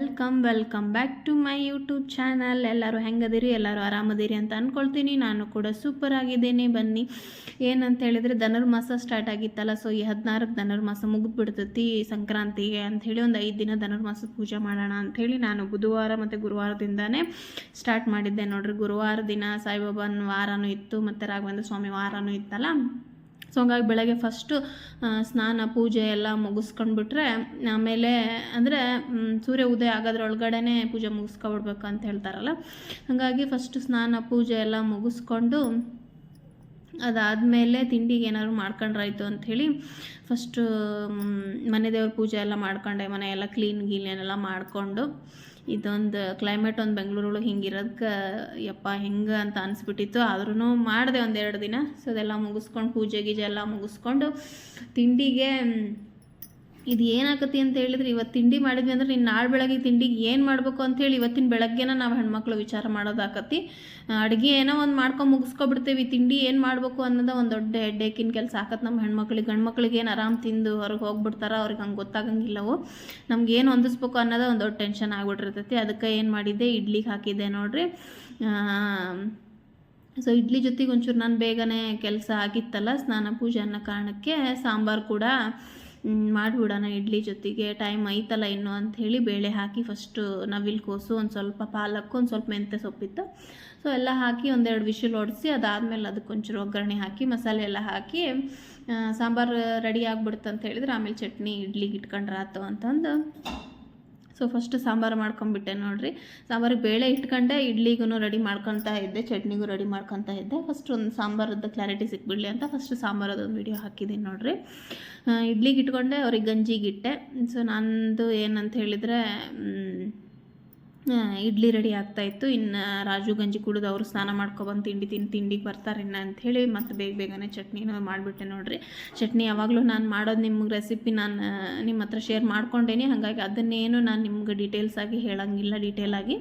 Welcome welcome back to my YouTube channel ಎಲ್ಲರೂ ಹೆಂಗದಿರಿ? ಎಲ್ಲರೂ ಆರಾಮದಿರಿ ಅಂತ ಅಂದ್ಕೊಳ್ತೀನಿ ನಾನು ಕೂಡ ಸೂಪರ್ ಆಗಿದ್ದೀನಿ. ಬನ್ನಿ. ಏನಂತ ಹೇಳಿದರೆ ಧನುರ್ಮಾಸ ಸ್ಟಾರ್ಟ್ ಆಗಿತ್ತಲ್ಲ ಸೊ ಈ ಹದಿನಾರಕ್ಕೆ ಧನುರ್ಮಾಸ ಮುಗಿದ್ಬಿಡ್ತೈತಿ ಸಂಕ್ರಾಂತಿಗೆ ಅಂಥೇಳಿ ಒಂದು ಐದು ದಿನ ಧನುರ್ಮಾಸದ ಪೂಜೆ ಮಾಡೋಣ ಅಂಥೇಳಿ ನಾನು ಬುಧವಾರ ಮತ್ತು ಗುರುವಾರದಿಂದನೇ ಸ್ಟಾರ್ಟ್ ಮಾಡಿದ್ದೆ. ನೋಡ್ರಿ, ಗುರುವಾರ ದಿನ ಸಾಯಿಬಾಬಾನ ವಾರನೂ ಇತ್ತು, ಮತ್ತು ರಾಘವೇಂದ್ರ ಸ್ವಾಮಿ ವಾರನೂ ಇತ್ತಲ್ಲ. ಸೊ ಹಂಗಾಗಿ ಬೆಳಗ್ಗೆ ಫಸ್ಟು ಸ್ನಾನ, ಪೂಜೆ ಎಲ್ಲ ಮುಗಿಸ್ಕೊಂಡ್ಬಿಟ್ರೆ, ಆಮೇಲೆ ಅಂದರೆ ಸೂರ್ಯ ಉದಯ ಆಗೋದ್ರೊಳಗಡೆ ಪೂಜೆ ಮುಗಿಸ್ಕೊಬಿಡ್ಬೇಕು ಅಂತ ಹೇಳ್ತಾರಲ್ಲ. ಹಾಗಾಗಿ ಫಸ್ಟು ಸ್ನಾನ, ಪೂಜೆ ಎಲ್ಲ ಮುಗಿಸ್ಕೊಂಡು, ಅದಾದಮೇಲೆ ತಿಂಡಿಗೆ ಏನಾದ್ರು ಮಾಡ್ಕೊಂಡ್ರಾಯ್ತು ಅಂಥೇಳಿ ಫಸ್ಟು ಮನೆ ದೇವ್ರ ಪೂಜೆ ಎಲ್ಲ ಮಾಡ್ಕೊಂಡೆ, ಮನೆ ಎಲ್ಲ ಕ್ಲೀನ್ ಗೀನ್ ಮಾಡಿಕೊಂಡು. ಇದೊಂದು ಕ್ಲೈಮೇಟ್ ಒಂದು ಬೆಂಗಳೂರೊಳಗೆ ಹಿಂಗಿರೋದಕ್ಕೆ ಯಪ್ಪ ಹೆಂಗೆ ಅಂತ ಅನಿಸ್ಬಿಟ್ಟಿತ್ತು. ಆದ್ರೂ ಮಾಡಿದೆ ಒಂದೆರಡು ದಿನ. ಸೊ ಅದೆಲ್ಲ ಮುಗಿಸ್ಕೊಂಡು ಪೂಜೆ ಗೀಜೆ ಎಲ್ಲ ಮುಗಿಸ್ಕೊಂಡು ತಿಂಡಿಗೆ ಇದು ಏನಾಗತ್ತೆ ಅಂತ ಹೇಳಿದ್ರೆ ಇವತ್ತು ತಿಂಡಿ ಮಾಡಿದ್ವಿ ಅಂದ್ರೆ ನೀನು ನಾಳೆ ಬೆಳಗ್ಗೆ ತಿಂಡಿಗೆ ಏನು ಮಾಡಬೇಕು ಅಂತೇಳಿ ಇವತ್ತಿನ ಬೆಳಗ್ಗೆನ ನಾವು ಹೆಣ್ಮಕ್ಳು ವಿಚಾರ ಮಾಡೋದಾಕತಿ ಅಡುಗೆ ಏನೋ ಒಂದು ಮಾಡ್ಕೊಂಡು ಮುಗಿಸ್ಕೊಬಿಡ್ತೇವೆ. ತಿಂಡಿ ಏನು ಮಾಡಬೇಕು ಅನ್ನೋದು ಒಂದು ದೊಡ್ಡ ಹೆಡ್ಡೇಕಿನ ಕೆಲಸ ಆಕತ್ತೆ ನಮ್ಮ ಹೆಣ್ಮಕ್ಳಿಗೆ. ಗಂಡ್ಮಕ್ಳಿಗೆ ಏನು ಆರಾಮ್ ತಿಂದು ಹೊರಗೆ ಹೋಗ್ಬಿಡ್ತಾರ ಅವ್ರಿಗೆ ಹಂಗೆ ಗೊತ್ತಾಗಂಗಿಲ್ಲವು ನಮ್ಗೆ ಏನು ಹೊಂದಿಸ್ಬೇಕು ಅನ್ನೋದು ಒಂದು ದೊಡ್ಡ ಟೆನ್ಷನ್ ಆಗಿಬಿಟ್ಟಿರ್ತೈತಿ. ಅದಕ್ಕೆ ಏನು ಮಾಡಿದ್ದೆ? ಇಡ್ಲಿಗೆ ಹಾಕಿದ್ದೆ ನೋಡ್ರಿ. ಸೊ ಇಡ್ಲಿ ಜೊತೆಗೆ ಒಂಚೂರು ನಾನು ಬೇಗನೆ ಕೆಲಸ ಆಗಿತ್ತಲ್ಲ ಸ್ನಾನ ಪೂಜೆ ಅನ್ನೋ ಕಾರಣಕ್ಕೆ ಸಾಂಬಾರು ಕೂಡ ಮಾಡ್ಬಿಡೋಣ ಇಡ್ಲಿ ಜೊತೆಗೆ ಟೈಮ್ ಐತಲ್ಲ ಇನ್ನು ಅಂಥೇಳಿ ಬೇಳೆ ಹಾಕಿ ಫಸ್ಟು ನವಿಲು ಕೋಸು ಒಂದು ಸ್ವಲ್ಪ ಪಾಲಕ್ಕು ಒಂದು ಸ್ವಲ್ಪ ಮೆಂತ್ಯ ಸೊಪ್ಪಿತ್ತು. ಸೊ ಎಲ್ಲ ಹಾಕಿ ಒಂದೆರಡು ವಿಷಲ್ ಹೊಡಿಸಿ ಅದಾದಮೇಲೆ ಅದಕ್ಕೆ ಒಂಚೂರು ಒಗ್ಗರಣೆ ಹಾಕಿ, ಮಸಾಲೆ ಎಲ್ಲ ಹಾಕಿ ಸಾಂಬಾರು ರೆಡಿ ಆಗ್ಬಿಡ್ತು ಅಂತ ಹೇಳಿದ್ರೆ ಆಮೇಲೆ ಚಟ್ನಿ ಇಡ್ಲಿಗೆ ಇಟ್ಕೊಂಡ್ರಾತು ಅಂತಂದು. ಸೊ ಫಸ್ಟ್ ಸಾಂಬಾರು ಮಾಡ್ಕೊಂಬಿಟ್ಟೆ ನೋಡಿರಿ. ಸಾಂಬಾರಿಗೆ ಬೇಳೆ ಇಟ್ಕೊಂಡೆ ಇಡ್ಲಿಗೂ ರೆಡಿ ಮಾಡ್ಕೊತಾ ಇದ್ದೆ, ಚಟ್ನಿಗೂ ರೆಡಿ ಮಾಡ್ಕೊತಾ ಇದ್ದೆ. ಫಸ್ಟ್ ಒಂದು ಸಾಂಬಾರದ್ದು ಕ್ಲಾರಿಟಿ ಸಿಕ್ಬಿಡಲಿ ಅಂತ ಫಸ್ಟ್ ಸಾಂಬಾರದೊಂದು ವಿಡಿಯೋ ಹಾಕಿದ್ದೀನಿ ನೋಡಿರಿ. ಇಡ್ಲಿಗೆ ಇಟ್ಕೊಂಡೆ, ಅವ್ರಿಗೆ ಗಂಜಿಗಿಟ್ಟೆ ಸೊ ನಂದು ಏನಂತ ಹೇಳಿದರೆ ಇಡ್ಲಿ ರೆಡಿ ಆಗ್ತಾಯಿತ್ತು ಇನ್ನು ರಾಜು ಗಂಜಿ ಕುಡಿದು ಅವರು ಸ್ನಾನ ಮಾಡ್ಕೊಬಂದು ತಿಂಡಿ ತಿಂದು ತಿಂಡಿಗೆ ಬರ್ತಾರೆ ಇನ್ನು ಅಂಥೇಳಿ ಮತ್ತು ಬೇಗ ಬೇಗನೆ ಚಟ್ನಿನೂ ಮಾಡಿಬಿಟ್ಟೆ ನೋಡಿರಿ. ಚಟ್ನಿ ಯಾವಾಗಲೂ ನಾನು ಮಾಡೋದು ನಿಮ್ಗೆ ರೆಸಿಪಿ ನಾನು ನಿಮ್ಮ ಹತ್ರ ಶೇರ್ ಮಾಡ್ಕೊಂಡೇನಿ. ಹಾಗಾಗಿ ಅದನ್ನೇನು ನಾನು ನಿಮ್ಗೆ ಡೀಟೇಲ್ಸ್ ಆಗಿ ಹೇಳಂಗಿಲ್ಲ ಡೀಟೇಲಾಗಿ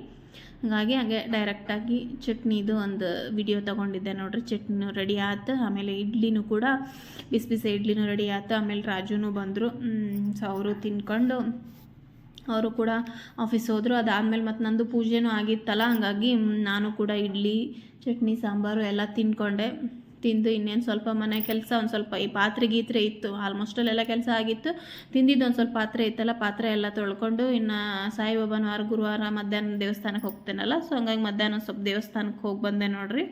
ಹಾಗಾಗಿ ಹಾಗೆ ಡೈರೆಕ್ಟಾಗಿ ಚಟ್ನಿದು ಒಂದು ವಿಡಿಯೋ ತೊಗೊಂಡಿದ್ದೆ ನೋಡ್ರಿ. ಚಟ್ನಿನೂ ರೆಡಿ ಆಯ್ತು ಆಮೇಲೆ ಇಡ್ಲಿನೂ ಕೂಡ ಬಿಸಿ ಬಿಸಿ ಇಡ್ಲಿನೂ ರೆಡಿ ಆಯ್ತು ಆಮೇಲೆ ರಾಜುನೂ ಬಂದರು. ಸೊ ಅವರು ತಿನ್ಕೊಂಡು ಅವರು ಕೂಡ ಆಫೀಸ್ ಹೋದರು. ಅದಾದಮೇಲೆ ಮತ್ತು ನಂದು ಪೂಜೆನೂ ಆಗಿತ್ತಲ್ಲ, ಹಾಗಾಗಿ ನಾನು ಕೂಡ ಇಡ್ಲಿ, ಚಟ್ನಿ, ಸಾಂಬಾರು ಎಲ್ಲ ತಿನ್ಕೊಂಡೆ ತಿಂದು ಇನ್ನೇನು ಸ್ವಲ್ಪ ಮನೆ ಕೆಲಸ, ಒಂದು ಸ್ವಲ್ಪ ಈ ಪಾತ್ರೆ ಗೀತ್ರೆ ಇತ್ತು. ಆಲ್ಮೋಸ್ಟ್ ಅಲ್ಲೆಲ್ಲ ಕೆಲಸ ಆಗಿತ್ತು. ತಿಂದಿದ್ದು ಒಂದು ಸ್ವಲ್ಪ ಪಾತ್ರೆ ಇತ್ತಲ್ಲ, ಪಾತ್ರೆ ಎಲ್ಲ ತೊಳ್ಕೊಂಡು ಇನ್ನು ಸಾಯಿಬಾಬನ ವಾರ ಗುರುವಾರ ಮಧ್ಯಾಹ್ನ ದೇವಸ್ಥಾನಕ್ಕೆ ಹೋಗ್ತೇನಲ್ಲ ಸೊ ಹಂಗಾಗಿ ಮಧ್ಯಾಹ್ನ ಸ್ವಲ್ಪ ದೇವಸ್ಥಾನಕ್ಕೆ ಹೋಗಿ ಬಂದೆ ನೋಡ್ರಿ.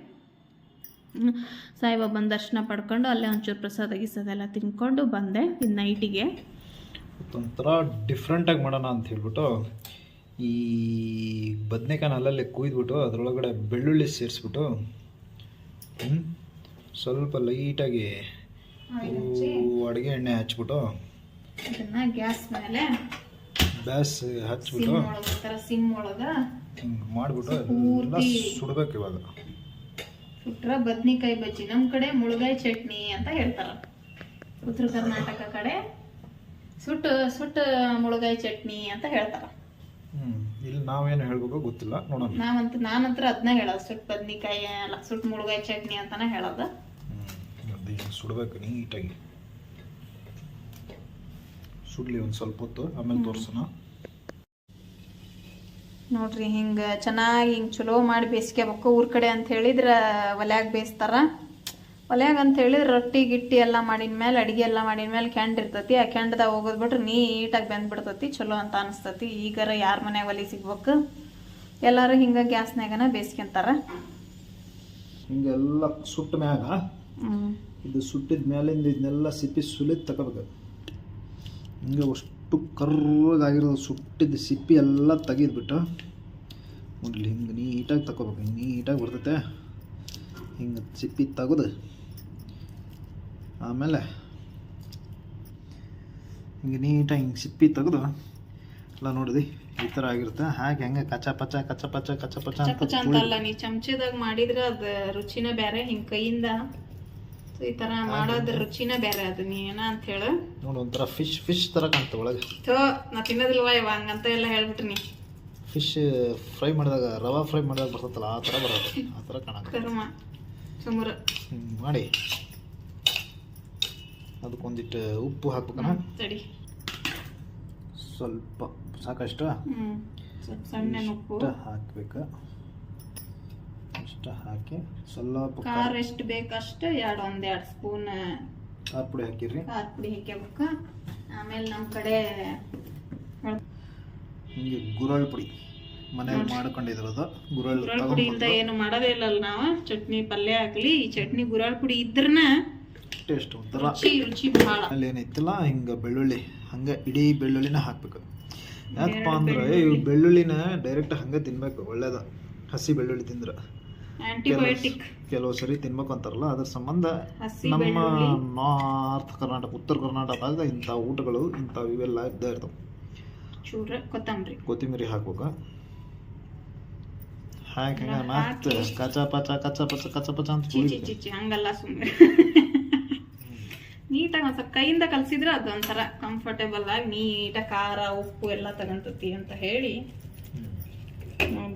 ಸಾಯಿಬಾಬನ ದರ್ಶನ ಪಡ್ಕೊಂಡು ಅಲ್ಲೇ ಒಂಚೂರು ಪ್ರಸಾದ ಗೀಸದೆಲ್ಲ ತಿನ್ಕೊಂಡು ಬಂದೆ ಇದು ನೈಟಿಗೆ ಒಂಥರ ಡಿಫ್ರೆಂಟಾಗಿ ಮಾಡೋಣ ಅಂತ ಹೇಳ್ಬಿಟ್ಟು ಈ ಬದನೆಕಾಯಿ ಅಲ್ಲಲ್ಲೇ ಕುಯ್ದುಬಿಟ್ಟು ಅದರೊಳಗಡೆ ಬೆಳ್ಳುಳ್ಳಿ ಸೇರಿಸ್ಬಿಟ್ಟು ಸ್ವಲ್ಪ ಲೈಟಾಗಿ ಅಡುಗೆ ಎಣ್ಣೆ ಹಚ್ಬಿಟ್ಟು ಗ್ಯಾಸ್ ಮೇಲೆ ಗ್ಯಾಸ್ ಹಚ್ಬಿಟ್ಟು ಸಿಮ್ ಒಳಗೆ ಹಿಂಗೆ ಮಾಡಿಬಿಟ್ಟು ಎಲ್ಲ ಸುಡ್ಬೇಕು ಇವಾಗ. ಸುಟ್ರ ಬದ್ನಿಕಾಯಿ ಬಜ್ಜಿ. ನಮ್ಮ ಕಡೆ ಮುಳುಗಾಯಿ ಚಟ್ನಿ ಅಂತ ಹೇಳ್ತಾರೆ. ಉತ್ತರ ಕರ್ನಾಟಕ ಕಡೆ ಸುಟ್ಟು ಸುಟ್ಟು ಮುಳುಗಾಯಿ ಚಟ್ನಿ ಅಂತ ಹೇಳ್ತಾರ. ಇಲ್ಲಿ ನಾವೇನು ಹೇಳ್ಬೇಕು ಗೊತ್ತಿಲ್ಲ ನೋಡೋಣ. ನಾವಂತ ನಾನಂತ್ರ ಅದನ್ನ ಹೇಳೋದು ಸುಟ್ಟು ಬದ್ನಿಕಾಯಿ ಅಲ್ಲ ಸುಟ್ಟು ಮುಳುಗಾಯಿ ಚಟ್ನಿ ಅಂತಾನೆ ಹೇಳೋದು. ಸುಡಬೇಕು ನೀಟಾಗಿ. ಸುಡ್ಲಿ ಒಂದು ಸ್ವಲ್ಪ ಹೊತ್ತು ಆಮೇಲೆ ತೋರಿಸೋಣ. ನೋಡ್ರಿ ಹಿಂಗೆ ಚೆನ್ನಾಗಿ ಹಿಂಗೆ ಚಲೋ ಮಾಡಿ ಬೇಯಿಸ್ಕೋಬೇಕು ಊರ್ ಕಡೆ ಅಂತ ಹೇಳಿದ್ರೆ ಒಲ್ಯಾಗ ಬೇಯಿಸ್ತಾರ. ಒಲ್ಯಾಗ ಅಂತ ಹೇಳಿದ್ರೆ ರೊಟ್ಟಿ ಗಿಟ್ಟಿ ಎಲ್ಲ ಮಾಡಿದ ಮೇಲೆ ಅಡಿಗೆ ಎಲ್ಲ ಮಾಡಿದ ಮೇಲೆ ಕೆಂಡ್ ಇರ್ತೈತಿ. ಆ ಕೆಂಡದಾಗ ಹೋಗೋದು ಬಿಟ್ರೆ ನೀಟಾಗಿ ಬೆಂದ್ಬಿಡ್ತೈತಿ ಚಲೋ ಅಂತ ಅನಿಸ್ತತಿ. ಈಗಾರ ಯಾರ ಮನ್ಯಾಗ ಒಲೆ ಸಿಗ್ಬೇಕು? ಎಲ್ಲರೂ ಹಿಂಗ ಗ್ಯಾಸ್ನಾಗನ ಬೇಯಿಸ್ಕೊಂತಾರ ಹಿಂಗೆಲ್ಲ ಸುಟ್ಟ ಮ್ಯಾಗ ಇದು ಸುಟ್ಟಿದ ಮ್ಯಾಲಿಂದ ಇದನ್ನೆಲ್ಲ ಸಿಪ್ಪಿ ಸುಲಿದ್ ತಗೋಬೇಕು. ಹಿಂಗೆ ಅಷ್ಟು ಕರ್ರಗಾಗಿರೋದು ಸುಟ್ಟಿದ ಸಿಪ್ಪಿ ಎಲ್ಲ ತೆಗೆದ್ಬಿಟ್ಟು ಮೊದ್ಲು ಹಿಂಗೆ ನೀಟಾಗಿ ತಗೋಬೇಕು ಹಿಂಗೆ ನೀಟಾಗಿ ಬರ್ತೈತೆ. ಹಿಂಗೆ ಸಿಪ್ಪಿ ತೆಗೆದು ಆಮೇಲೆ ಹಿಂಗೆ ನೀಟಾಗಿ ಹಿಂಗೆ ಸಿಪ್ಪಿ ತೆಗೆದು ಎಲ್ಲ ನೋಡಿದಿ? ಈ ಥರ ಆಗಿರುತ್ತೆ. ಹಾಗೆ ಹೆಂಗೆ ಕಚ್ಚ ಪಚ್ಚ ಕಚ್ಚ ಪಚ್ಚ ಕಚ್ಚ ಪಚ್ಚ ಅಂತ ಚಪಚ ಅಂತ ಅಲ್ಲ ನೀ ಚಮಚದಾಗ ಮಾಡಿದ್ರೆ ಅದು ರುಚಿನ ಬೇರೆ ಹಿಂಗೆ ಕೈಯಿಂದ. ಈ ತರ ಮಾಡೋದ್ರ ರುಚಿನ ಬೇರೆ ಅದು ನೀ ಏನ ಅಂತ ಹೇಳು. ನೋಡು ಒಂಥರ ಫಿಶ್ ಫಿಶ್ ಥರ ಕಾಣ್ತವೆ ಒಳಗೆ. ಥೋ ನಾ ತಿನ್ನೋದಿಲ್ವಾ ಇವ? ಹಂಗಂತ ಎಲ್ಲ ಹೇಳ್ಬಿಟ್ರಿ ಫಿಶ್ ಫ್ರೈ ಮಾಡಿದಾಗ ರವಾ ಫ್ರೈ ಮಾಡಿದಾಗ ಬರ್ತದಲ್ಲ ಆ ಥರ ಬರೋದು ಆ ಥರ ಕಾಣಕ್ಕೆ ಕರ್ಮ ಸುಮರ ಮಾಡಿ. ಅದಕ್ಕೊಂದಿಟ್ಟು ಉಪ್ಪು ಹಾಕ್ಬೇಕು ತಡಿ. ಸ್ವಲ್ಪ ಸಾಕಷ್ಟ? ಸಣ್ಣ ಉಪ್ಪು. ಹಾಕ್ಬೇಕು. ಇಷ್ಟ ಹಾಕಿ ಸ್ವಲ್ಪ ಖಾರ ಎಷ್ಟು ಬೇಕಷ್ಟು ಎರಡು ಒಂದೆರಡು ಸ್ಪೂನ್. ಖಾರ ಪುಡಿ ಹಾಕಿರಿ ಖಾರ ಪುಡಿ ಹಾಕ್ಯಬೇಕ. ಆಮೇಲೆ ನಮ್ಮ ಕಡೆ ಹಿಂಗೆ ಗುರಳ್ ಪುಡಿ. ಮನೇಲಿ ಮಾಡ್ಕೊಂಡಿದ್ರದು ಗುರಳ್ ಗುರಾಳ್ ಪುಡಿ ಇಲ್ದ ಏನು ಮಾಡೋದೇ ಇಲ್ಲಲ್ಲ ನಾವು. ಚಟ್ನಿ ಪಲ್ಯ ಹಾಕ್ಲಿ ಈ ಚಟ್ನಿ ಗುರಳ್ ಪುಡಿ ಇದ್ರನ ಅಷ್ಟು ಒಂಥರ ಅಲ್ಲಿ ಏನೈತಿಲ್ಲ ಹಿಂಗೆ ಬೆಳ್ಳುಳ್ಳಿ ಹಂಗೆ ಇಡೀ ಬೆಳ್ಳುಳ್ಳಿನ ಹಾಕ್ಬೇಕು. ಯಾಕಪ್ಪ ಅಂದ್ರೆ ಇವು ಬೆಳ್ಳುಳ್ಳಿನ ಡೈರೆಕ್ಟ್ ಹಂಗೆ ತಿನ್ಬೇಕು ಒಳ್ಳೇದ. ಹಸಿ ಬೆಳ್ಳುಳ್ಳಿ ತಿಂದ್ರೆ. ಕೆಲವು ಸರಿ ತಿನ್ಬೇಕು ಅಂತಾರಲ್ಲ ಅದ್ರ ಸಂಬಂಧ ನಮ್ಮ ನಾರ್ತ್ ಕರ್ನಾಟಕ ಉತ್ತರ ಕರ್ನಾಟಕದಾಗ ಇಂಥ ಊಟಗಳು ಇಂಥವು ಇವೆಲ್ಲ ಇದ್ದೇ ಇರ್ತಾವೆ. ಕೊತ್ತಂಬರಿ. ಕೊತ್ತಂಬರಿ ಹಾಕ್ಬೇಕು. ಹಾಕಿ ಮತ್ತೆ ಕಚ ಪಚ ಕಚ ಪಚ ಕಚ ಪಚ ಅಂತ ಹಂಗಲ್ಲ ಸುಮ್ಮನೆ ನೀಟಾಗಿ ಒಂದ್ ಸ್ವಲ್ಪ ಕೈಯಿಂದ ಕಲ್ಸಿದ್ರೆ ಅದು ಒಂಥರ ಕಂಫರ್ಟೇಬಲ್ ಆಗಿ ನೀಟಾಗಿ ಖಾರ ಉಪ್ಪು ಎಲ್ಲ ತಗೊಂತತಿ ಅಂತ ಹೇಳಿ.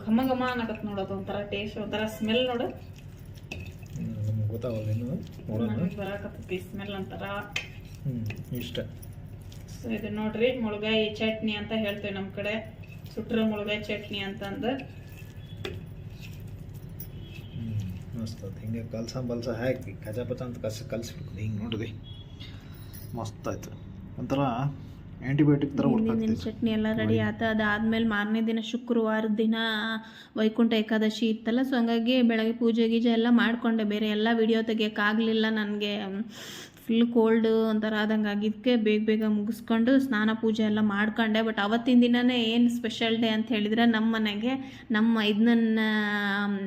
ಘಮ ಘಮ ಅನ್ನಕತ್ ನೋಡೋದು ಒಂಥರ ಟೇಸ್ಟ್ ಒಂಥರ ಸ್ಮೆಲ್ ನೋಡು. ಬರಾಕತ್ತೈತಿ ಸ್ಮೆಲ್ ಒಂಥರ. ಇಷ್ಟ. ಸೊ ಇದು ನೋಡ್ರಿ ಮುಳುಗಾಯಿ ಚಟ್ನಿ ಅಂತ ಹೇಳ್ತೇವೆ ನಮ್ಮ ಕಡೆ. ಸುಟ್ರ ಮುಳುಗಾಯಿ ಚಟ್ನಿ ಅಂತಂದು. ಮಸ್ತ್ ಹಿಂಗೆ ಕಲ್ಸ ಬಲ್ಸ ಹಾಕಿ ಕಜಾ ಪಚ ಅಂತ ಕಸ ಕಲಿಸ್ಬೇಕು ಹಿಂಗೆ ನೋಡಿದ್ವಿ. ಮಸ್ತ್ ಆಯ್ತು ಒಂಥರ ಆ್ಯಂಟಿಬಯೋಟಿಕ್ ಥರ ವರ್ಕ್ ಹಿಂದಿನ ಚಟ್ನಿ ಎಲ್ಲ ರೆಡಿ ಆತ. ಅದಾದ್ಮೇಲೆ ಮಾರನೇ ದಿನ ಶುಕ್ರವಾರ ದಿನ ವೈಕುಂಠ ಏಕಾದಶಿ ಇತ್ತಲ್ಲ ಸೊ ಹಂಗಾಗಿ ಬೆಳಗ್ಗೆ ಪೂಜೆ ಗೀಜೆ ಎಲ್ಲ ಮಾಡಿಕೊಂಡೆ. ಬೇರೆ ಎಲ್ಲ ವಿಡಿಯೋ ತೆಗಿಯೋಕ್ಕಾಗಲಿಲ್ಲ ನನಗೆ. ಫುಲ್ ಕೋಲ್ಡ್ ಒಂಥರ ಆದಂಗೆ ಆಗಿದ್ದಕ್ಕೆ ಬೇಗ ಬೇಗ ಮುಗಿಸ್ಕೊಂಡು ಸ್ನಾನ ಪೂಜೆ ಎಲ್ಲ ಮಾಡ್ಕೊಂಡೆ. ಬಟ್ ಅವತ್ತಿನ ದಿನನೇ ಏನು ಸ್ಪೆಷಲ್ ಡೇ ಅಂತ ಹೇಳಿದರೆ ನಮ್ಮ ಮನೆಗೆ ನಮ್ಮ ಇದನ್ನ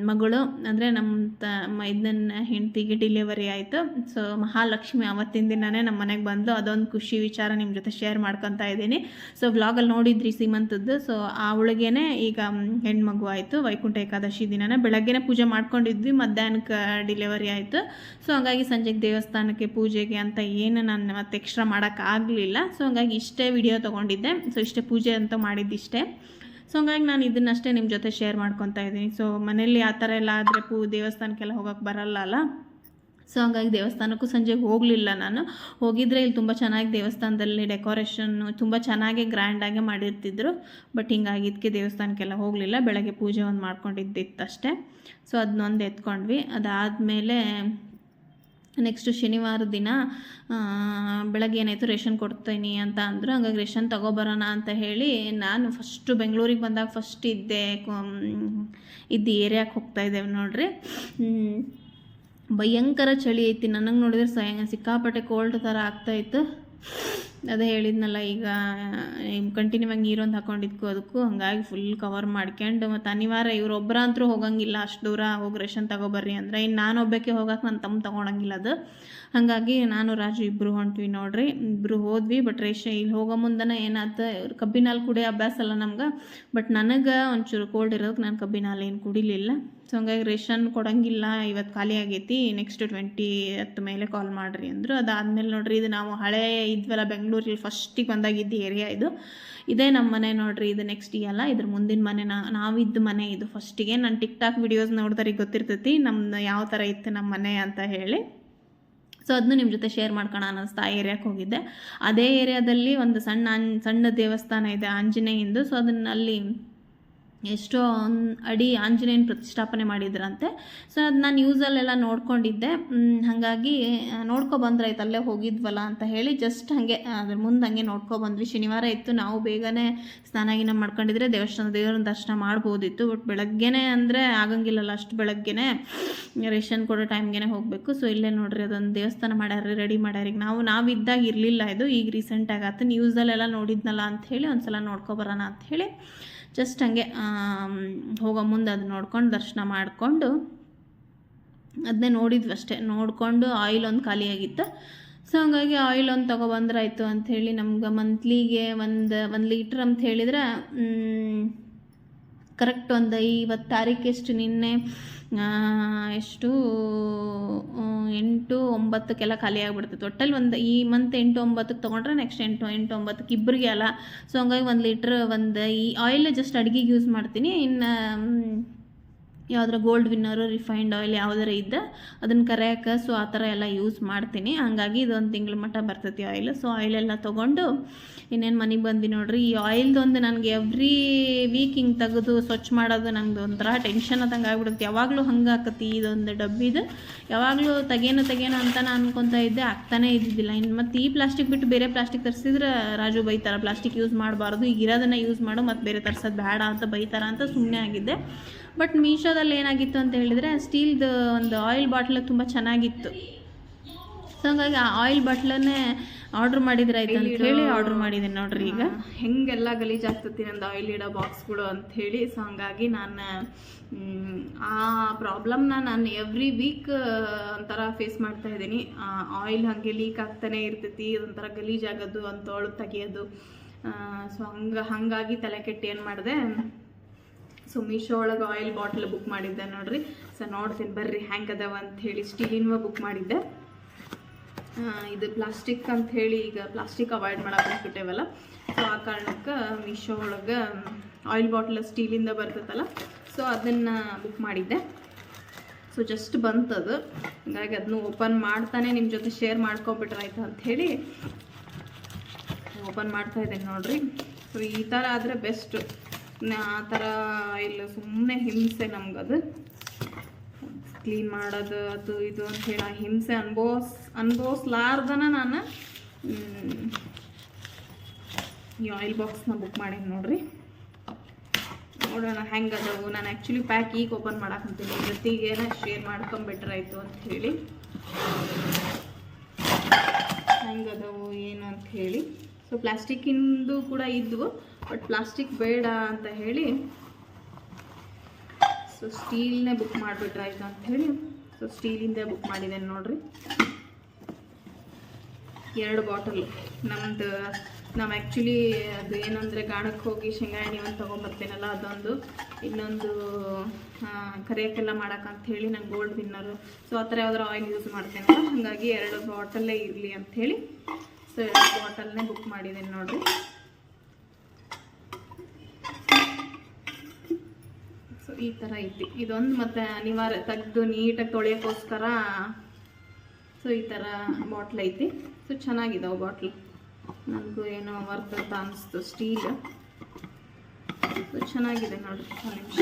ಮಗಳು ಅಂದರೆ ನಮ್ಮ ತ ಇದನ್ನ ಹೆಂಡತಿಗೆ ಡಿಲಿವರಿ ಆಯಿತು. ಸೊ ಮಹಾಲಕ್ಷ್ಮಿ ಅವತ್ತಿನ ದಿನನೇ ನಮ್ಮ ಮನೆಗೆ ಬಂದು ಅದೊಂದು ಖುಷಿ ವಿಚಾರ ನಿಮ್ಮ ಜೊತೆ ಶೇರ್ ಮಾಡ್ಕೊತಾ ಇದ್ದೀನಿ. ಸೊ ವ್ಲಾಗಲ್ಲಿ ನೋಡಿದ್ರಿ ಸೀಮಂತದ್ದು ಸೊ ಅವಳಿಗೇನೆ ಈಗ ಹೆಣ್ಮಗು ಆಯಿತು. ವೈಕುಂಠ ಏಕಾದಶಿ ದಿನನೇ ಬೆಳಗ್ಗೆನೇ ಪೂಜೆ ಮಾಡ್ಕೊಂಡಿದ್ವಿ. ಮಧ್ಯಾಹ್ನಕ್ಕೆ ಡಿಲಿವರಿ ಆಯಿತು. ಸೊ ಹಂಗಾಗಿ ಸಂಜೆಗೆ ದೇವಸ್ಥಾನಕ್ಕೆ ಪೂಜೆಗೆ ಅಂತ ಏನು ನಾನು ಮತ್ತೆ ಎಕ್ಸ್ಟ್ರಾ ಮಾಡೋಕ್ಕಾಗಲಿಲ್ಲ ಸೊ ಹಂಗಾಗಿ ಇಷ್ಟೇ ವಿಡಿಯೋ ತೊಗೊಂಡಿದ್ದೆ. ಸೊ ಇಷ್ಟೇ ಪೂಜೆ ಅಂತ ಮಾಡಿದ್ದಿಷ್ಟೇ. ಸೊ ಹಂಗಾಗಿ ನಾನು ಇದನ್ನಷ್ಟೇ ನಿಮ್ಮ ಜೊತೆ ಶೇರ್ ಮಾಡ್ಕೊತಾ ಇದ್ದೀನಿ. ಸೊ ಮನೇಲಿ ಆ ಥರ ಎಲ್ಲ ಆದರೆ ಪೂ, ದೇವಸ್ಥಾನಕ್ಕೆಲ್ಲ ಹೋಗೋಕ್ಕೆ ಬರಲ್ಲ ಅಲ್ಲ? ಸೊ ಹಂಗಾಗಿ ದೇವಸ್ಥಾನಕ್ಕೂ ಸಂಜೆಗೆ ಹೋಗಲಿಲ್ಲ ನಾನು. ಹೋಗಿದ್ರೆ ಇಲ್ಲಿ ತುಂಬ ಚೆನ್ನಾಗಿ ದೇವಸ್ಥಾನದಲ್ಲಿ ಡೆಕೋರೇಷನ್ನು ತುಂಬ ಚೆನ್ನಾಗಿ ಗ್ರ್ಯಾಂಡಾಗೆ ಮಾಡಿರ್ತಿದ್ರು. ಬಟ್ ಹಿಂಗಾಗಿದ್ದಕ್ಕೆ ದೇವಸ್ಥಾನಕ್ಕೆಲ್ಲ ಹೋಗಲಿಲ್ಲ. ಬೆಳಗ್ಗೆ ಪೂಜೆ ಒಂದು ಮಾಡ್ಕೊಂಡಿದ್ದಿತ್ತಷ್ಟೇ. ಸೊ ಅದನ್ನೊಂದು ಎತ್ಕೊಂಡ್ವಿ. ಅದಾದಮೇಲೆ ನೆಕ್ಸ್ಟು ಶನಿವಾರ ದಿನ ಬೆಳಗ್ಗೆ ಏನಾಯಿತು ರೇಷನ್ ಕೊಡ್ತೀನಿ ಅಂತ ಅಂದರು. ಹಂಗಾಗಿ ರೇಷನ್ ತಗೊಬರೋಣ ಅಂತ ಹೇಳಿ ನಾನು ಫಸ್ಟು ಬೆಂಗಳೂರಿಗೆ ಬಂದಾಗ ಫಸ್ಟ್ ಇದ್ದೆ ಇದ್ದ ಏರಿಯಾಕ್ಕೆ ಹೋಗ್ತಾ ಇದ್ದೇವೆ ನೋಡ್ರಿ. ಭಯಂಕರ ಚಳಿ ಐತಿ. ನನಗೆ ನೋಡಿದ್ರೆ ಸಯ ಸಿಕ್ಕಾಪಟ್ಟೆ ಕೋಲ್ಡ್ ಥರ ಆಗ್ತಾಯಿತ್ತು ಅದೇ ಹೇಳಿದ್ನಲ್ಲ, ಈಗ ಕಂಟಿನ್ಯೂ ಆಗಿ ನೀರೊಂದು ಹಾಕೊಂಡಿದ್ಕು ಅದಕ್ಕೂ ಹಂಗಾಗಿ ಫುಲ್ ಕವರ್ ಮಾಡ್ಕೊಂಡು ಮತ್ತು ಅನಿವಾರ್ಯ ಇವ್ರೊಬ್ಬರ ಅಂತರೂ ಹೋಗಂಗಿಲ್ಲ, ಅಷ್ಟು ದೂರ ಹೋಗಿ ರೇಷನ್ ತಗೋಬರ್ರಿ ಅಂದರೆ ಇನ್ನು ನಾನು ಒಬ್ಬಕ್ಕೆ ಹೋಗಕ್ಕೆ ನನ್ನ ತಮ್ಮ ತೊಗೊಳಂಗಿಲ್ಲ ಅದು. ಹಾಗಾಗಿ ನಾನು, ರಾಜು ಇಬ್ಬರು ಹೊಂಟ್ವಿ ನೋಡ್ರಿ ಇಬ್ಬರು ಹೋದ್ವಿ ಬಟ್ ರೇಷನ್ ಇಲ್ಲಿ ಹೋಗೋ ಮುಂದನ ಏನಾಯ್ತು ಕಬ್ಬಿನ ಹಾಲು ಕುಡಿಯೋ ಅಭ್ಯಾಸ ಅಲ್ಲ ನಮ್ಗೆ ಬಟ್ ನನಗೆ ಒಂಚೂರು ಕೋಲ್ಡ್ ಇರೋದಕ್ಕೆ ನಾನು ಕಬ್ಬಿನ ಹಾಲು ಏನು ಕುಡಿಲಿಲ್ಲ. ಸೊ ಹಂಗಾಗಿ ರೇಷನ್ ಕೊಡೋಂಗಿಲ್ಲ ಇವತ್ತು ಖಾಲಿ ಆಗೈತಿ ನೆಕ್ಸ್ಟ್ ಟ್ವೆಂಟಿ ಹತ್ತು ಮೇಲೆ ಕಾಲ್ ಮಾಡಿರಿ ಅಂದರು. ಅದಾದಮೇಲೆ ನೋಡ್ರಿ, ಇದು ನಾವು ಹಳೆ ಇದ್ವಲ್ಲ ಬೆಂಗಳೂರಲ್ಲಿ ಫಸ್ಟಿಗೆ ಬಂದಾಗಿದ್ದ ಏರಿಯಾ ಇದು. ಇದೇ ನಮ್ಮ ಮನೆ ನೋಡಿರಿ, ಇದು ನೆಕ್ಸ್ಟ್ ಅಲ್ಲ, ಇದ್ರ ಮುಂದಿನ ಮನೆ ನಾವಿದ್ದ ಮನೆ ಇದು. ಫಸ್ಟಿಗೆ ನಾನು ಟಿಕ್ ಟಾಕ್ ವಿಡಿಯೋಸ್ ನೋಡಿದ್ರೆ ಗೊತ್ತಿರ್ತೈತಿ ನಮ್ಮ ಯಾವ ಥರ ಇತ್ತು ನಮ್ಮ ಮನೆ ಅಂತ ಹೇಳಿ. ಸೊ ಅದನ್ನು ನಿಮ್ಮ ಜೊತೆ ಶೇರ್ ಮಾಡ್ಕೋಣ ಅನ್ನಿಸ್ತಾ ಆ ಏರಿಯಾಕ್ಕೆ ಹೋಗಿದ್ದೆ. ಅದೇ ಏರಿಯಾದಲ್ಲಿ ಒಂದು ಸಣ್ಣ ಸಣ್ಣ ದೇವಸ್ಥಾನ ಇದೆ, ಆಂಜನೇಯಂದು. ಸೊ ಅದನ್ನ ಅಲ್ಲಿ ಎಷ್ಟೋ ಒಂದ್ ಅಡಿ ಆಂಜನೇಯನ ಪ್ರತಿಷ್ಠಾಪನೆ ಮಾಡಿದ್ರಂತೆ. ಸೊ ಅದು ನಾನು ನ್ಯೂಸಲ್ಲೆಲ್ಲ ನೋಡ್ಕೊಂಡಿದ್ದೆ. ಹಾಗಾಗಿ ಆ, ನೋಡ್ಕೊ ಬಂದ್ರಾಯ್ತು ಅಲ್ಲೇ ಹೋಗಿದ್ವಲ್ಲ ಅಂತ ಹೇಳಿ ಜಸ್ಟ್ ಹಾಗೆ ಅದ್ರ ಮುಂದೆ ಹಂಗೆ ನೋಡ್ಕೊ ಬಂದ್ವಿ. ಶನಿವಾರ ಇತ್ತು ನಾವು ಬೇಗನೆ ಸ್ನಾನ ಗಿನ ಮಾಡ್ಕೊಂಡಿದ್ರೆ ದೇವಸ್ಥಾನ ದೇವರ ದರ್ಶನ ಮಾಡ್ಬೋದಿತ್ತು. ಬಟ್ ಬೆಳಗ್ಗೆನೆ ಅಂದರೆ ಆಗಂಗಿಲ್ಲಲ್ಲ ಅಷ್ಟು ಬೆಳಗ್ಗೆನೆ ರೇಷನ್ ಕೊಡೋ ಟೈಮ್ಗೆ ಹೋಗಬೇಕು. ಸೊ ಇಲ್ಲೇ ನೋಡ್ರಿ ಅದೊಂದು ದೇವಸ್ಥಾನ ಮಾಡ್ಯಾರ ರೆಡಿ ಮಾಡ್ಯಾರ ಈಗ ನಾವು ನಾವಿದ್ದಾಗ ಇರಲಿಲ್ಲ ಇದು ಈಗ ರೀಸೆಂಟಾಗಿ ಆತು. ನ್ಯೂಸಲ್ಲೆಲ್ಲ ನೋಡಿದ್ನಲ್ಲ ಅಂತ ಹೇಳಿ ಒಂದ್ಸಲ ನೋಡ್ಕೊಬರೋಣ ಅಂತ ಹೇಳಿ ಜಸ್ಟ್ ಹಂಗೆ ಹೋಗೋ ಮುಂದೆ ಅದು ನೋಡ್ಕೊಂಡು ದರ್ಶನ ಮಾಡಿಕೊಂಡು ಅದನ್ನೇ ನೋಡಿದ್ವಿ ಅಷ್ಟೇ. ನೋಡಿಕೊಂಡು ಆಯಿಲ್ ಒಂದು ಖಾಲಿಯಾಗಿತ್ತು ಸೊ ಹಾಗಾಗಿ ಆಯಿಲ್ ಒಂದು ತೊಗೊಬಂದ್ರಾಯ್ತು ಅಂಥೇಳಿ ನಮ್ಗೆ ಮಂತ್ಲಿಗೆ ಒಂದು ಒಂದು ಲೀಟ್ರ್ ಅಂತ ಹೇಳಿದ್ರೆ ಕರೆಕ್ಟ್ ಒಂದು ಐವತ್ತು ತಾರೀಕು ಎಷ್ಟು ನಿನ್ನೆ ಎಷ್ಟು? ಎಂಟು ಒಂಬತ್ತಕ್ಕೆಲ್ಲ ಖಾಲಿ ಆಗಿಬಿಡ್ತೈತೆ ಒಟ್ಟಲ್ಲಿ ಒಂದು ಈ ಮಂತ್ ಎಂಟು ಒಂಬತ್ತಕ್ಕೆ ತೊಗೊಂಡ್ರೆ ನೆಕ್ಸ್ಟ್ ಎಂಟು ಎಂಟು ಒಂಬತ್ತಕ್ಕೆ ಇಬ್ಬರಿಗೆ ಅಲ್ಲ. ಸೊ ಹಂಗಾಗಿ ಒಂದು ಲೀಟ್ರ್ ಒಂದು ಈ ಆಯಿಲ್ ಜಸ್ಟ್ ಅಡುಗೆಗೆ ಯೂಸ್ ಮಾಡ್ತೀನಿ. ಇನ್ನು ಯಾವ್ದಾರ ಗೋಲ್ಡ್ ವಿನ್ನರು ರಿಫೈನ್ಡ್ ಆಯಿಲ್ ಯಾವ್ದಾರ ಇದ್ದ ಅದನ್ನು ಕರೆಯೋಕೆ ಸೊ ಆ ಥರ ಎಲ್ಲ ಯೂಸ್ ಮಾಡ್ತೀನಿ. ಹಂಗಾಗಿ ಇದೊಂದು ತಿಂಗಳ ಮಟ್ಟ ಬರ್ತೈತಿ ಆಯಿಲ್ ಸೊ ಆಯಿಲೆಲ್ಲ ತೊಗೊಂಡು ಇನ್ನೇನು ಮನೆಗೆ ಬಂದು ನೋಡ್ರಿ, ಈ ಆಯಿಲ್ದೊಂದು ನನಗೆ ಎವ್ರಿ ವೀಕ್ ಹಿಂಗೆ ತೆಗೆದು ಸ್ವಚ್ಛ ಮಾಡೋದು ನಂಗೆ ಒಂಥರ ಟೆನ್ಷನ್ ಆದಂಗೆ ಆಗ್ಬಿಡುತ್ತೆ. ಯಾವಾಗಲೂ ಹಂಗೆ ಆಕತಿ ಇದೊಂದು ಡಬ್ಬಿದು. ಯಾವಾಗಲೂ ತೆಗೇನೋ ತೆಗೇನೋ ಅಂತ ನಾನು ಅನ್ಕೊತಾ ಇದ್ದೆ, ಆಗ್ತಾನೇ ಇದ್ದಿದ್ದಿಲ್ಲ. ಇನ್ನು ಮತ್ತು ಈ ಪ್ಲಾಸ್ಟಿಕ್ ಬಿಟ್ಟು ಬೇರೆ ಪ್ಲಾಸ್ಟಿಕ್ ತರಿಸಿದ್ರೆ ರಾಜು ಬೈತಾರ ಪ್ಲಾಸ್ಟಿಕ್ ಯೂಸ್ ಮಾಡಬಾರ್ದು, ಈಗ ಇರೋದನ್ನ ಯೂಸ್ ಮಾಡು, ಮತ್ತು ಬೇರೆ ತರ್ಸೋದು ಬೇಡ ಅಂತ ಬೈತಾರ ಅಂತ ಸುಮ್ಮನೆ ಆಗಿದ್ದೆ. ಬಟ್ ಮೀಶೋದಲ್ಲಿ ಏನಾಗಿತ್ತು ಅಂತ ಹೇಳಿದರೆ ಸ್ಟೀಲ್ದು ಒಂದು ಆಯಿಲ್ ಬಾಟ್ಲ್ ತುಂಬ ಚೆನ್ನಾಗಿತ್ತು. ಸೊ ಹಂಗಾಗಿ ಆ ಆಯಿಲ್ ಬಾಟ್ಲನ್ನೇ ಆರ್ಡ್ರ್ ಮಾಡಿದ್ರೆ ಆಯ್ತು ಅಂತ ಹೇಳಿ ಆರ್ಡ್ರ್ ಮಾಡಿದ್ದೀನಿ ನೋಡ್ರಿ ಈಗ. ಹೆಂಗೆಲ್ಲ ಗಲೀಜ್ ಆಗ್ತತಿ ನಂದು ಆಯಿಲ್ ಇಡೋ ಬಾಕ್ಸ್ಗಳು ಅಂತ ಹೇಳಿ. ಸೊ ಹಂಗಾಗಿ ನಾನು ಆ ಪ್ರಾಬ್ಲಮ್ನ ನಾನು ಎವ್ರಿ ವೀಕ್ ಒಂಥರ ಫೇಸ್ ಮಾಡ್ತಾ ಇದ್ದೀನಿ. ಆಯಿಲ್ ಹಾಗೆ ಲೀಕ್ ಆಗ್ತಾನೆ ಇರ್ತೈತಿ ಒಂಥರ ಗಲೀಜ್ ಆಗೋದು ಅಂತ ಒಳಗೆ ತೆಗಿಯೋದು ಸೊ ಹಂಗೆ ಹಾಗಾಗಿ ತಲೆ ಕೆಟ್ಟು ಏನು ಮಾಡಿದೆ? ಸೊ ಮೀಶೋ ಒಳಗೆ ಆಯಿಲ್ ಬಾಟ್ಲ್ ಬುಕ್ ಮಾಡಿದ್ದೆ ನೋಡ್ರಿ. ಸೊ ನೋಡ್ತೀನಿ ಬರ್ರಿ ಹ್ಯಾಂಗ್ ಅದಾವ ಅಂತ ಹೇಳಿ ಸ್ಟೀಲಿನವ ಬುಕ್ ಮಾಡಿದ್ದೆ. ಇದು ಪ್ಲಾಸ್ಟಿಕ್ ಅಂತ ಹೇಳಿ ಈಗ ಪ್ಲಾಸ್ಟಿಕ್ ಅವಾಯ್ಡ್ ಮಾಡಕ್ಕೆ ಬಿಟ್ಟೇವಲ್ಲ ಸೊ ಆ ಕಾರಣಕ್ಕೆ ಮೀಶೋ ಒಳಗೆ ಆಯಿಲ್ ಬಾಟ್ಲ್ ಸ್ಟೀಲಿಂದ ಬರ್ತೈತಲ್ಲ ಸೊ ಅದನ್ನು ಬುಕ್ ಮಾಡಿದ್ದೆ. ಸೊ ಜಸ್ಟ್ ಬಂತದು. ಹಂಗಾಗಿ ಅದನ್ನು ಓಪನ್ ಮಾಡ್ತಾನೆ ನಿಮ್ಮ ಜೊತೆ ಶೇರ್ ಮಾಡ್ಕೊಬಿಟ್ರಾಯ್ತು ಅಂತ ಹೇಳಿ ಓಪನ್ ಮಾಡ್ತಾ ಇದ್ದೇನೆ ನೋಡ್ರಿ. ಸೊ ಈ ಥರ ಆದರೆ ಬೆಸ್ಟ್ ಆ ಥರ ಇಲ್ಲ ಸುಮ್ಮನೆ ಹಿಂಸೆ ನಮ್ಗದು. ಕ್ಲೀನ್ ಮಾಡೋದು, ಅದು ಇದು ಅಂತ ಹೇಳಿ ಆ ಹಿಂಸೆ ಅನ್ಭವಿಸ್ ಅನ್ಭವಿಸ್ಲಾರ್ದನ ನಾನು. ಈ ಆಯಿಲ್ ಬಾಕ್ಸ್ನ ಬುಕ್ ಮಾಡೀನಿ ನೋಡ್ರಿ. ನೋಡೋಣ ಹೆಂಗೆ ಅದಾವು ನಾನು ಆ್ಯಕ್ಚುಲಿ ಪ್ಯಾಕ್ ಈಗ ಓಪನ್ ಮಾಡಾಕಂತೀನಿ ಜೊತೆಗೇನ ಶೇರ್ ಮಾಡ್ಕೊಂಬಿಟ್ರಾಯ್ತು ಅಂತ ಹೇಳಿ. ಹೆಂಗೆ ಅದಾವು ಏನು ಅಂತ ಹೇಳಿ. ಸೊ ಪ್ಲಾಸ್ಟಿಕ್ಕಿಂದು ಕೂಡ ಇದ್ವು ಬಟ್ ಪ್ಲಾಸ್ಟಿಕ್ ಬೇಡ ಅಂತ ಹೇಳಿ ಸೊ ಸ್ಟೀಲ್ನೇ ಬುಕ್ ಮಾಡಿಬಿಟ್ರಾಯ್ತು ಅಂತ ಹೇಳಿ ಸೊ ಸ್ಟೀಲಿಂದೇ ಬುಕ್ ಮಾಡಿದ್ದೇನೆ ನೋಡಿರಿ. ಎರಡು ಬಾಟಲ್ ನಮ್ಮದು ನಾವು ಆ್ಯಕ್ಚುಲಿ ಅದು ಏನಂದರೆ ಗಾಣಕ್ಕೆ ಹೋಗಿ ಶೇಂಗಾ ಎಣ್ಣೆ ಒಂದು ತೊಗೊಂಬರ್ತೇನಲ್ಲ ಅದೊಂದು, ಇನ್ನೊಂದು ಕರೆಯಕ್ಕೆಲ್ಲ ಅಂತ ಹೇಳಿ ನಂಗೆ ಗೋಲ್ಡ್ ವಿನ್ನರು ಸೊ ಆ ಥರ ಯಾವ್ದಾರು ಆಯಿಲ್ ಯೂಸ್ ಮಾಡ್ತೇನಲ್ಲ, ಹಾಗಾಗಿ ಎರಡು ಬಾಟಲ್ಲೇ ಇರಲಿ ಅಂಥೇಳಿ ಸೊ ಎರಡು ಬಾಟಲ್ನೇ ಬುಕ್ ಮಾಡಿದ್ದೀನಿ ನೋಡ್ರಿ. ಸೊ ಈ ಥರ ಐತಿ. ಇದೊಂದು ಮತ್ತೆ ಅನಿವಾರ್ಯ, ತೆಗೆದು ನೀಟಾಗಿ ತೊಳೆಯೋಕ್ಕೋಸ್ಕರ ಸೊ ಈ ಥರ ಬಾಟ್ಲ್ ಐತಿ. ಸೊ ಚೆನ್ನಾಗಿದಾವೆ ಬಾಟ್ಲ್ ನನಗೂ ಏನೋ ವರ್ತ್ ಅಂತ ಅನಿಸ್ತು ಸ್ಟೀಲ್ ಸೊ ಚೆನ್ನಾಗಿದೆ ನೋಡ್ರಿ ನಿಮಿಷ.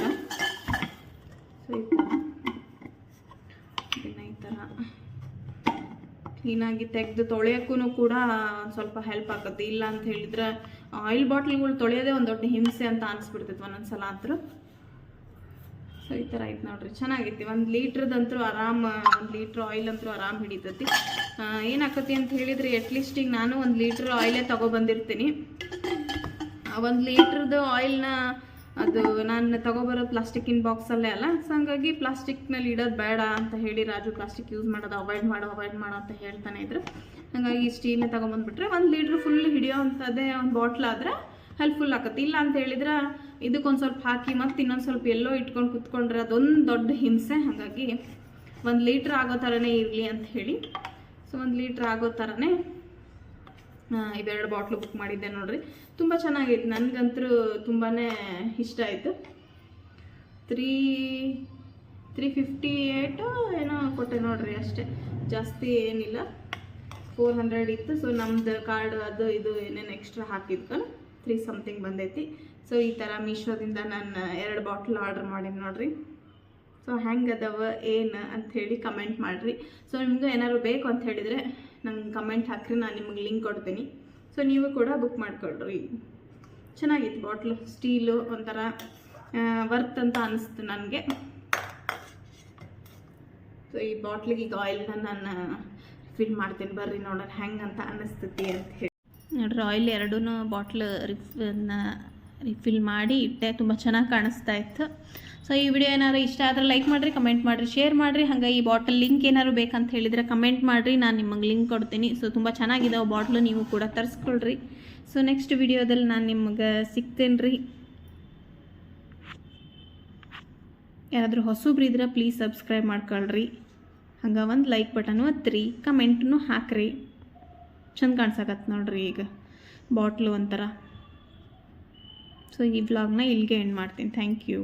ಸೊ ಈ ಥರ ಇದನ್ನ ಈ ಥರ ಕ್ಲೀನಾಗಿ ತೆಗೆದು ತೊಳೆಯೋಕ್ಕೂ ಕೂಡ ಸ್ವಲ್ಪ ಹೆಲ್ಪ್ ಆಗುತ್ತೆ ಇಲ್ಲ ಅಂತ ಹೇಳಿದ್ರೆ ಆಯಿಲ್ ಬಾಟ್ಲ್ಗಳು ತೊಳೆಯೋದೇ ಒಂದು ದೊಡ್ಡ ಹಿಂಸೆ ಅಂತ ಅನಿಸ್ಬಿಡ್ತೈತೆ ಒಂದೊಂದ್ಸಲ ಆದರೂ. ಸೊ ಈ ಥರ ಐತೆ ನೋಡ್ರಿ. ಚೆನ್ನಾಗೈತಿ. ಒಂದು ಲೀಟ್ರದಂತೂ ಆರಾಮ, ಒಂದು ಲೀಟ್ರ್ ಆಯಿಲ್ ಅಂತೂ ಆರಾಮ ಹಿಡಿತೈತಿ. ಏನಾಕತಿ ಅಂತ ಹೇಳಿದರೆ ಅಟ್ಲೀಸ್ಟ್ ಈಗ ನಾನು ಒಂದು ಲೀಟ್ರ್ ಆಯಿಲೇ ತೊಗೊಬಂದಿರ್ತೀನಿ. ಒಂದು ಲೀಟ್ರದ್ದು ಆಯಿಲ್ನ ಅದು ನಾನು ತಗೊಬರೋ ಪ್ಲಾಸ್ಟಿಕ್ಕಿನ ಬಾಕ್ಸಲ್ಲೇ ಅಲ್ಲ ಸೊ ಹಂಗಾಗಿ ಪ್ಲಾಸ್ಟಿಕ್ನಲ್ಲಿ ಇಡೋದು ಬೇಡ ಅಂತ ಹೇಳಿ ರಾಜು ಪ್ಲಾಸ್ಟಿಕ್ ಯೂಸ್ ಮಾಡೋದು ಅವಾಯ್ಡ್ ಮಾಡು ಅವಾಯ್ಡ್ ಮಾಡು ಅಂತ ಹೇಳ್ತಾನೆ ಇದ್ರು. ಹಾಗಾಗಿ ಸ್ಟೀಲ್ನೇ ತೊಗೊಂಬಂದ್ಬಿಟ್ರೆ ಒಂದು ಲೀಟ್ರ್ ಫುಲ್ ಹಿಡಿಯೋ ಅಂಥದ್ದೇ ಒಂದು ಬಾಟ್ಲ್ ಆದರೆ ಹೆಲ್ಪ್ಫುಲ್ ಆಗುತ್ತೆ ಇಲ್ಲ ಅಂತ ಹೇಳಿದ್ರೆ ಇದಕ್ಕೊಂದು ಸ್ವಲ್ಪ ಹಾಕಿ ಮತ್ತು ಇನ್ನೊಂದು ಸ್ವಲ್ಪ ಎಲ್ಲೋ ಇಟ್ಕೊಂಡು ಕುತ್ಕೊಂಡ್ರೆ ಅದೊಂದು ದೊಡ್ಡ ಹಿಂಸೆ. ಹಾಗಾಗಿ ಒಂದು ಲೀಟ್ರ್ ಆಗೋ ಥರನೇ ಇರಲಿ ಅಂತ ಹೇಳಿ. ಸೊ ಒಂದು ಲೀಟ್ರ್ ಆಗೋ ಥರನೇ ಇವೆರಡು ಬಾಟ್ಲು ಬುಕ್ ಮಾಡಿದ್ದೆ ನೋಡ್ರಿ. ತುಂಬ ಚೆನ್ನಾಗೈತೆ. ನನಗಂತೂ ತುಂಬಾ ಇಷ್ಟ ಆಯಿತು. ತ್ರೀ ತ್ರೀ ಫಿಫ್ಟಿ ಏಯ್ಟು ಏನೋ ಕೊಟ್ಟೆ ನೋಡ್ರಿ ಅಷ್ಟೇ. ಜಾಸ್ತಿ ಏನಿಲ್ಲ. ಫೋರ್ ಹಂಡ್ರೆಡ್ ಇತ್ತು. ಸೊ ನಮ್ದು ಕಾರ್ಡ್ ಅದು ಇದು ಏನೇನು ಎಕ್ಸ್ಟ್ರಾ ಹಾಕಿದ್ಕಲ್ಲ ತ್ರೀ ಸಮಥಿಂಗ್ ಬಂದೈತಿ. ಸೊ ಈ ಥರ ಮೀಶೋದಿಂದ ನಾನು ಎರಡು ಬಾಟ್ಲ್ ಆರ್ಡ್ರ್ ಮಾಡೀನಿ ನೋಡ್ರಿ. ಸೊ ಹೆಂಗೆ ಅದಾವ ಏನು ಅಂಥೇಳಿ ಕಮೆಂಟ್ ಮಾಡಿರಿ. ಸೊ ನಿಮ್ಗೆ ಏನಾದ್ರು ಬೇಕು ಅಂತ ಹೇಳಿದರೆ ನಂಗೆ ಕಮೆಂಟ್ ಹಾಕ್ರಿ, ನಾನು ನಿಮಗೆ ಲಿಂಕ್ ಕೊಡ್ತೀನಿ. ಸೊ ನೀವು ಕೂಡ ಬುಕ್ ಮಾಡ್ಕೊಳ್ರಿ. ಚೆನ್ನಾಗಿತ್ತು ಬಾಟ್ಲು ಸ್ಟೀಲು ಒಂಥರ ವರ್ತ್ ಅಂತ ಅನಿಸ್ತು ನನಗೆ. ಸೊ ಈ ಬಾಟ್ಲಿಗೆ ಈಗ ಆಯಿಲ್ನ ನಾನು ಫಿಲ್ ಮಾಡ್ತೀನಿ ಬರ್ರಿ ನೋಡೋಣ ಹೆಂಗೆ ಅಂತ ಅನ್ನಿಸ್ತೈತಿ ಅಂತ ಹೇಳಿ. ನೋಡ್ರಿ ಆಯಿಲ್ ಎರಡೂ ಬಾಟ್ಲ್ ರಿಫ್ ರಿಫಿಲ್ ಮಾಡಿ ಇಟ್ಟೆ, ತುಂಬ ಚೆನ್ನಾಗಿ ಕಾಣಿಸ್ತಾ ಇತ್ತು. ಸೊ ಈ ವಿಡಿಯೋ ಏನಾದ್ರು ಇಷ್ಟ ಆದರೆ ಲೈಕ್ ಮಾಡಿರಿ ಕಮೆಂಟ್ ಮಾಡಿರಿ ಶೇರ್ ಮಾಡಿರಿ. ಹಾಗೆ ಈ ಬಾಟಲ್ ಲಿಂಕ್ ಏನಾದ್ರು ಬೇಕಂತ ಹೇಳಿದರೆ ಕಮೆಂಟ್ ಮಾಡಿರಿ. ನಾನು ನಿಮಗೆ ಲಿಂಕ್ ಕೊಡ್ತೀನಿ. ಸೊ ತುಂಬ ಚೆನ್ನಾಗಿದಾವೆ ಬಾಟ್ಲು ನೀವು ಕೂಡ ತರಿಸ್ಕೊಳ್ರಿ. ಸೊ ನೆಕ್ಸ್ಟ್ ವಿಡಿಯೋದಲ್ಲಿ ನಾನು ನಿಮ್ಗೆ ಸಿಗ್ತೇನೆ ರೀ ಯಾರಾದರೂ ಹೊಸಬ್ರು ಇದ್ರೆ ಪ್ಲೀಸ್ ಸಬ್ಸ್ಕ್ರೈಬ್ ಮಾಡ್ಕೊಳ್ರಿ. ಹಂಗೆ ಒಂದು ಲೈಕ್ ಬಟನ್ ಹತ್ತಿರಿ ಕಮೆಂಟ್ನು ಹಾಕ್ರಿ. ಚಂದ ಕಾಣ್ಸಕತ್ತೆ ನೋಡ್ರಿ ಈಗ ಬಾಟ್ಲು ಒಂಥರ. ಸೊ ಈ ವ್ಲಾಗ್ನ ಇಲ್ಲಿಗೆ ಎಂಡ್ ಮಾಡ್ತೀನಿ. Thank you